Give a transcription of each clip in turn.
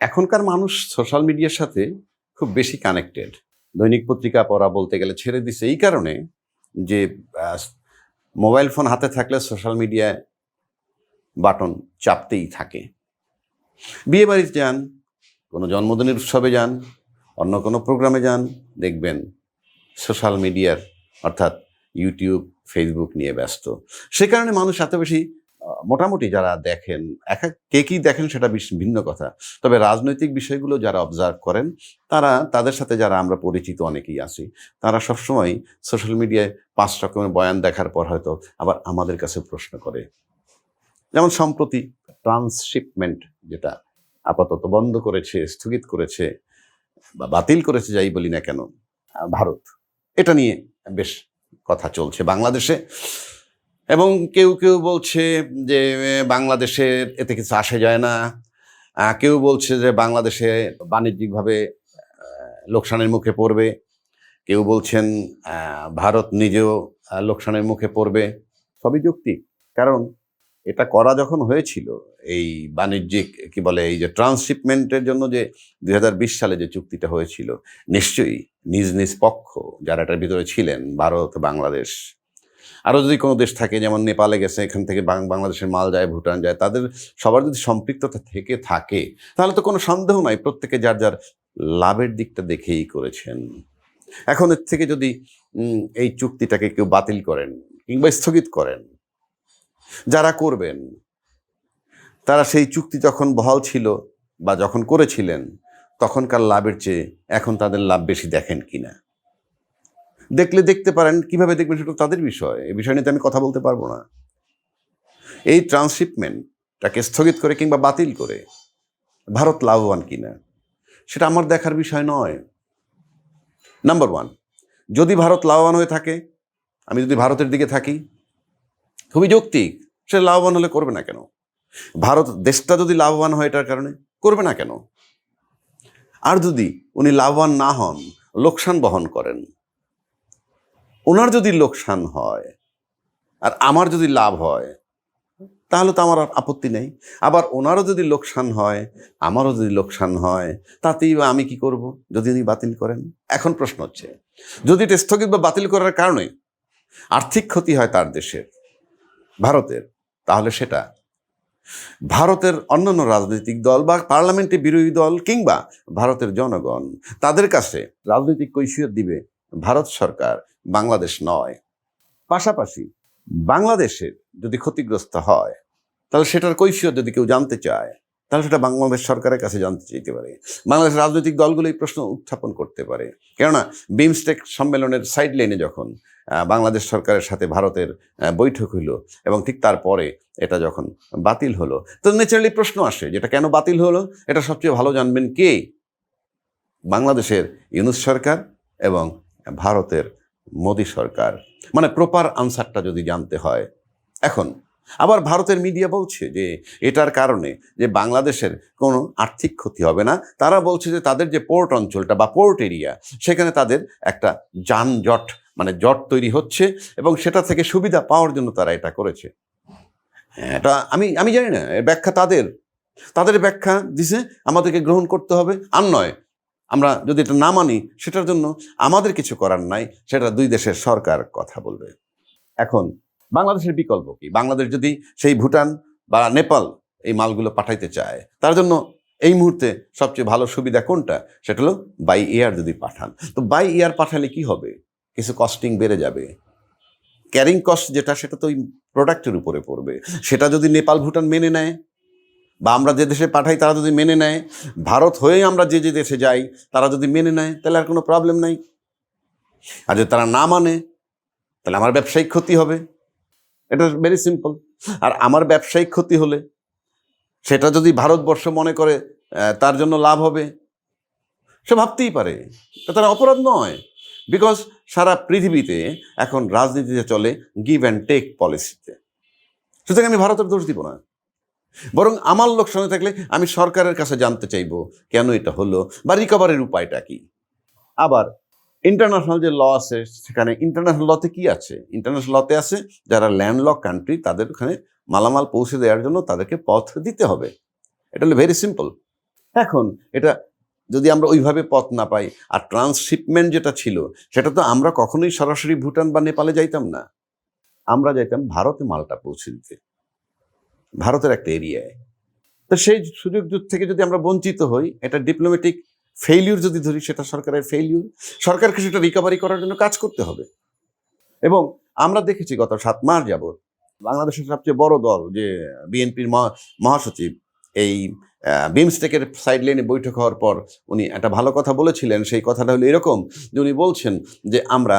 এখনকার মানুষ সোশ্যাল মিডিয়ার সাথে খুব বেশি কানেক্টেড দৈনিক পত্রিকা পড়া বলতে গেলে ছেড়ে দিছে এই কারণে যে মোবাইল ফোন হাতে থাকলে সোশ্যাল মিডিয়ায় বাটন চাপতেই থাকে। বিয়ে বাড়িতে যান, কোনো জন্মদিনের উৎসবে যান, অন্য কোনো প্রোগ্রামে যান, দেখবেন সোশ্যাল মিডিয়ার অর্থাৎ ইউটিউব ফেসবুক নিয়ে ব্যস্ত। সে কারণে মানুষ এত বেশি মোটামুটি যারা দেখেন, এক এক কে কী দেখেন সেটা ভিন্ন কথা। তবে রাজনৈতিক বিষয়গুলো যারা অবজার্ভ করেন, তারা, তাদের সাথে যারা আমরা পরিচিত অনেকেই আছি, তারা সবসময় সোশ্যাল মিডিয়ায় পাঁচ রকমের বয়ান দেখার পর হয়তো আবার আমাদের কাছে প্রশ্ন করে। যেমন সম্প্রতি ট্রান্সশিপমেন্ট যেটা আপাতত বন্ধ করেছে, স্থগিত করেছে বা বাতিল করেছে যাই বলি না কেন, ভারত। এটা নিয়ে বেশ কথা চলছে বাংলাদেশে। এবং কেউ কেউ বলছে যে বাংলাদেশের এতে কিছু আসে যায় না। কেউ বলছে যে, বাংলাদেশে বাণিজ্যিকভাবে লোকসানের মুখে পড়বে। কেউ বলছেন ভারত নিজেও লোকসানের মুখে পড়বে। সবই যুক্তি কারণ এটা করা যখন হয়েছিল, এই বাণিজ্যিক, কি বলে, এই যে ট্রান্সশিপমেন্টের জন্য যে দু হাজার বিশ সালে যে চুক্তিটা হয়েছিল, নিশ্চয়ই নিজ নিজ পক্ষ, যারা এটার ভিতরে ছিলেন, ভারত, বাংলাদেশ আরও যদি কোনো দেশ থাকে, যেমন নেপালে গেছে, এখান থেকে বাংলাদেশের মাল যায়, ভুটান যায়, তাদের সবার যদি সম্পৃক্ততা থেকে থাকে, তাহলে তো কোনো সন্দেহ নাই, প্রত্যেকে যার যার লাভের দিকটা দেখেই করেছেন। এখন এর থেকে যদি এই চুক্তিটাকে কেউ বাতিল করেন কিংবা স্থগিত করেন, যারা করবেন, তারা সেই চুক্তি যখন বহাল ছিল বা যখন করেছিলেন, তখনকার লাভের চেয়ে এখন তাদের লাভ বেশি দেখেন কিনা? দেখলে দেখতে পারেন, কীভাবে দেখবেন সেটা তাদের বিষয়। এই বিষয় নিয়ে আমি কথা বলতে পারব না। এই ট্রান্সশিপমেন্টটাকে স্থগিত করে কিংবা বাতিল করে, ভারত লাভবান কিনা, সেটা আমার দেখার বিষয় নয়। নাম্বার ওয়ান যদি ভারত লাভবান হয়ে থাকে, আমি যদি ভারতের দিকে থাকি, খুবই যৌক্তিক, সে লাভবান হলে করবে না কেন? ভারত দেশটা যদি লাভবান হয় এটার কারণে, করবে না কেন? আর যদি উনি লাভবান না হন, লোকসান বহন করেন ওনার যদি লোকসান হয় আর আমার যদি লাভ হয়, তাহলে তো আমার আপত্তি নেই। আবার ওনারও যদি লোকসান হয়, আমারও যদি লোকসান হয়, তাতেই বা আমি কি করব যদি উনি বাতিল করেন? এখন প্রশ্ন হচ্ছে, যদি এটা স্থগিত বা বাতিল করার কারণে আর্থিক ক্ষতি হয় তার দেশের, ভারতের, তাহলে সেটা ভারতের অন্যান্য রাজনৈতিক দল বা পার্লামেন্টে বিরোধী দল কিংবা ভারতের জনগণ, তাদের কাছে রাজনৈতিক কৈশিয়ত দিবে ভারত সরকার। বাংলাদেশ নয়। পাশাপাশি বাংলাদেশের যদি ক্ষতিগ্রস্ত হয়, তাহলে সেটার কৈফিয়ত যদি কেউ জানতে চায়, তাহলে সেটা বাংলাদেশ সরকারের কাছে জানতে চাইতে পারে। বাংলাদেশ রাজনৈতিক দলগুলো এই প্রশ্ন উত্থাপন করতে পারে। কেননা বিমস্টেক সম্মেলনের সাইড লাইনে যখন বাংলাদেশ সরকারের সাথে ভারতের বৈঠক হইল এবং ঠিক তারপরে এটা যখন বাতিল হলো, তো ন্যাচারালি প্রশ্ন আসে যেটা কেন বাতিল হলো? এটা সবচেয়ে ভালো জানবেন কে? বাংলাদেশের ইউনুস সরকার এবং ভারতের মোদী সরকার। মানে প্রপার আনসারটা যদি জানতে হয়। এখন আবার ভারতের মিডিয়া বলছে যে এটার কারণে যে বাংলাদেশের কোনো আর্থিক ক্ষতি হবে না তারা বলছে যে তাদের যে পোর্ট অঞ্চলটা বা পোর্ট এরিয়া সেখানে তাদের একটা যানজট মানে জট তৈরি হচ্ছে এবং সেটা থেকে সুবিধা পাওয়ার জন্য তারা এটা করেছে। হ্যাঁ, এটা আমি আমি জানি না ব্যাখ্যা তাদের। তাদের ব্যাখ্যা দিছে আমাদেরকে গ্রহণ করতে হবে। আর নয় আমরা যদি এটা না মানি, সেটার জন্য আমাদের কিছু করার নাই, সেটা দুই দেশের সরকার কথা বলবে। এখন, বাংলাদেশের বিকল্প কি? বাংলাদেশ যদি সেই ভুটান বা নেপাল এই মালগুলো পাঠাইতে চায়, তার জন্য এই মুহূর্তে সবচেয়ে ভালো সুবিধা কোনটা? সেটা হলো বাই এয়ার যদি পাঠান। তো বাই এয়ার পাঠালে কি হবে? কিছু কস্টিং বেড়ে যাবে। ক্যারিং কস্ট যেটা, সেটা তো ওই প্রোডাক্টের উপরে পড়বে। সেটা যদি নেপাল ভুটান মেনে নেয় বা আমরা যে দেশে পাঠাই, তারা যদি মেনে নেয়, ভারত হয়ে আমরা যে যে দেশে যাই, তারা যদি মেনে নেয়, তাহলে আর কোনো প্রবলেম নাই। আর যদি তারা না মানে তাহলে আমার ব্যবসায়িক ক্ষতি হবে। এটা ভেরি সিম্পল আর আমার ব্যবসায়িক ক্ষতি হলে, সেটা যদি ভারতবর্ষ মনে করে তার জন্য লাভ হবে, সে ভাবতেই পারে। তার অপরাধ নয়। বিকজ সারা পৃথিবীতে এখন রাজনীতিতে চলে গিভ অ্যান্ড টেক পলিসিতে সুতরাং আমি ভারতের দোষ দিব না। বরং আমার লোকসানে থাকলে আমি সরকারের কাছে জানতে চাইব, কেন এটা হলো বা রিকভারের উপায়টা কি? আবার ইন্টারন্যাশনাল যে ল আছে, সেখানে ইন্টারন্যাশনাল লতে কি আছে? ইন্টারন্যাশনাল লতে আছে যারা ল্যান্ডলক কান্ট্রি তাদের ওখানে মালামাল পৌঁছে দেওয়ার জন্য তাদেরকে পথ দিতে হবে। এটা হলো ভেরি সিম্পল এখন, এটা যদি আমরা ওইভাবে পথ না পাই, আর ট্রান্সশিপমেন্ট যেটা ছিল, সেটা তো আমরা কখনোই সরাসরি ভুটান বা নেপালে যাইতাম না। আমরা যাইতাম ভারতে মালটা পৌঁছে দিতে। ভারতের একটা এরিয়ায় তো সেই সুযোগ থেকে যদি আমরা বঞ্চিত হই, এটা ডিপ্লোম্যাটিক ফেইলিউর যদি ধরি, সেটা সরকারের ফেইলিউর সরকারকে সেটা রিকভারি করার জন্য কাজ করতে হবে। এবং আমরা দেখেছি গত সাত মাস যাবৎ বাংলাদেশের সবচেয়ে বড় দল যে বিএনপির মহাসচিব এই বিমস্টেকের সাইড লাইনে বৈঠক হওয়ার পর উনি একটা ভালো কথা বলেছিলেন, সেই কথাটা হলো এরকম যে উনি বলছেন যে আমরা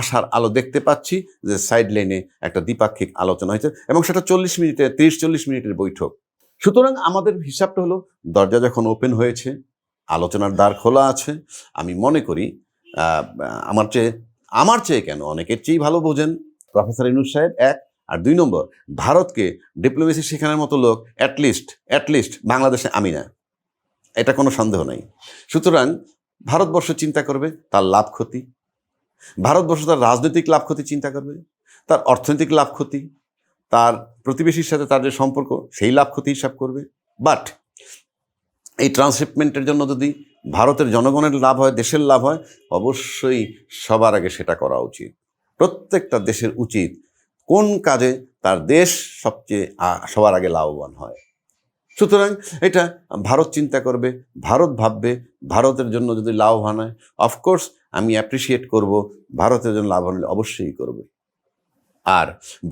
আশার আলো দেখতে পাচ্ছি যে সাইড লাইনে একটা দ্বিপাক্ষিক আলোচনা হয়েছে এবং সেটা চল্লিশ মিনিটে, তিরিশ চল্লিশ মিনিটের বৈঠক। সুতরাং আমাদের হিসাবটা হলো দরজা যখন ওপেন হয়েছে, আলোচনার দ্বার খোলা আছে, আমি মনে করি আমার চেয়ে আমার চেয়ে কেন অনেকের চেয়েই ভালো বোঝেন। প্রফেসর ইনুস সাহেব, এক আর দুই নম্বর, ভারতকে ডিপ্লোমেসি শেখানোর মতো লোক অ্যাটলিস্ট অ্যাটলিস্ট বাংলাদেশে আমি না। এটা কোনো সন্দেহ নাই। সুতরাং ভারতবর্ষ চিন্তা করবে তার লাভ ক্ষতি, ভারতবর্ষ তার রাজনৈতিক লাভ ক্ষতি চিন্তা করবে, তার অর্থনৈতিক লাভ ক্ষতি, তার প্রতিবেশীর সাথে তার যে সম্পর্ক সেই লাভ ক্ষতি হিসাব করবে। বাট এই ট্রান্সশিপমেন্টের জন্য যদি ভারতের জনগণের লাভ হয়, দেশের লাভ হয়, অবশ্যই সবার আগে সেটা করা উচিত। প্রত্যেকটা দেশের উচিত কোন কাজে তার দেশ সবচেয়ে সবার আগে লাভবান হয়? সুতরাং এটা ভারত চিন্তা করবে, ভারত ভাববে, ভারতের জন্য যদি লাভবান হয় অফকোর্স আমি অ্যাপ্রিসিয়েট করব, ভারতের জন্য লাভবান হলে অবশ্যই করবে। আর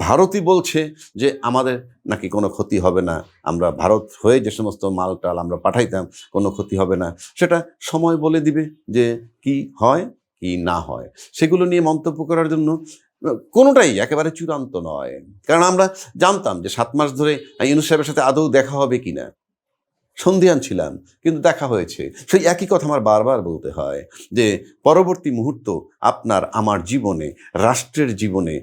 ভারতই বলছে যে আমাদের নাকি কোনো ক্ষতি হবে না, আমরা ভারত হয়ে যে সমস্ত মাল টাল আমরা পাঠাইতাম, কোনো ক্ষতি হবে না। সেটা সময় বলে দিবে যে কি হয়, কি না হয়। সেগুলো নিয়ে মন্তব্য করার জন্য কোনোটাই একেবারে চূড়ান্ত নয়। কারণ আমরা জানতাম যে সাত মাস ধরে ইউনুস সাহেবের সাথে আদৌ দেখা হবে কি না সন্ধিয়ান ছিলাম, কিন্তু দেখা হয়েছে। সেই একই কথা আমার বারবার বলতে হয় যে পরবর্তী মুহূর্ত আপনার আমার জীবনে, রাষ্ট্রের জীবনে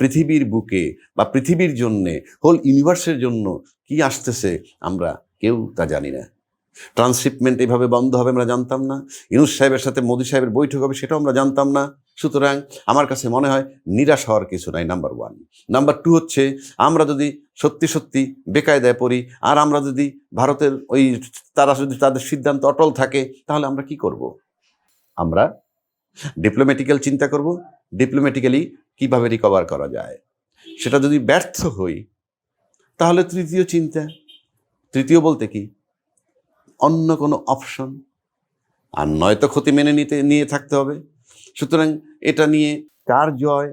পৃথিবীর বুকে বা পৃথিবীর জন্যে হোল ইউনিভার্সের জন্য কি আসতেছে আমরা কেউ তা জানি না। ট্রান্সশিপমেন্ট এইভাবে বন্ধ হবে আমরা জানতাম না। ইউনুস সাহেবের সাথে মোদী সাহেবের বৈঠক হবে সেটাও আমরা জানতাম না। সুতরাং আমার কাছে মনে হয় নিরাশ হওয়ার কিছু নাই নাম্বার ওয়ান নাম্বার টু হচ্ছে, আমরা যদি সত্যি সত্যি বেকায়দায় পড়ি, আর আমরা যদি ভারতের ওই তারা যদি তাদের সিদ্ধান্ত অটল থাকে, তাহলে আমরা কি করব? আমরা ডিপ্লোম্যাটিক্যাল চিন্তা করব ডিপ্লোম্যাটিক্যালি কীভাবে রিকভার করা যায়? সেটা যদি ব্যর্থ হই, তাহলে তৃতীয় চিন্তা। তৃতীয় বলতে কি? অন্য কোনো অপশন আর নয়তো ক্ষতি মেনে নিতে, নিয়ে থাকতে হবে। সুতরাং এটা নিয়ে কার জয়,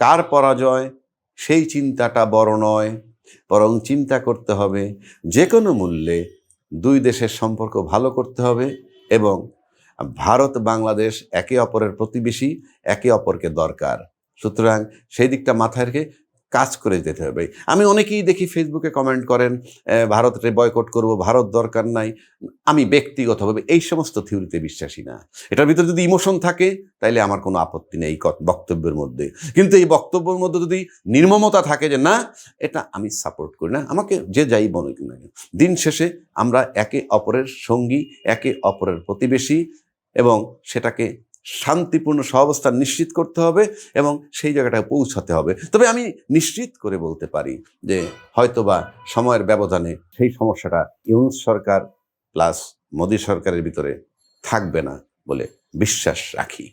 কার পরাজয়, সেই চিন্তাটা বড় নয়। বরং চিন্তা করতে হবে যে কোনো মূল্যে দুই দেশের সম্পর্ক ভালো করতে হবে এবং ভারত, বাংলাদেশ একে অপরের প্রতিবেশী, একে অপরকে দরকার। সুতরাং সেই দিকটা মাথায় রেখে কাজ করে যেতে হবে। আমি অনেকেই দেখি ফেসবুকে কমেন্ট করেন আহ, ভারতকে বয়কট করব ভারত দরকার নাই। আমি ব্যক্তিগতভাবে এই সমস্ত থিওরিতে বিশ্বাসী না। এটার ভিতরে যদি ইমোশন থাকে তাইলে আমার কোনো আপত্তি নেই বক্তব্যের মধ্যে। কিন্তু এই বক্তব্যের মধ্যে যদি নির্মমতা থাকে যে না এটা আমি সাপোর্ট করি না আমাকে যে যাই বলে না দিন শেষে আমরা একে অপরের সঙ্গী একে অপরের প্রতিবেশী এবং সেটাকে শান্তিপূর্ণ সহাবস্থান নিশ্চিত করতে হবে এবং সেই জায়গাটায় পৌঁছাতে হবে। তবে আমি নিশ্চিত করে বলতে পারি যে হয়তোবা সময়ের ব্যবধানে সেই সমস্যাটা ইউনুস সরকার প্লাস মোদী সরকারের ভিতরে থাকবে না বলে বিশ্বাস রাখি।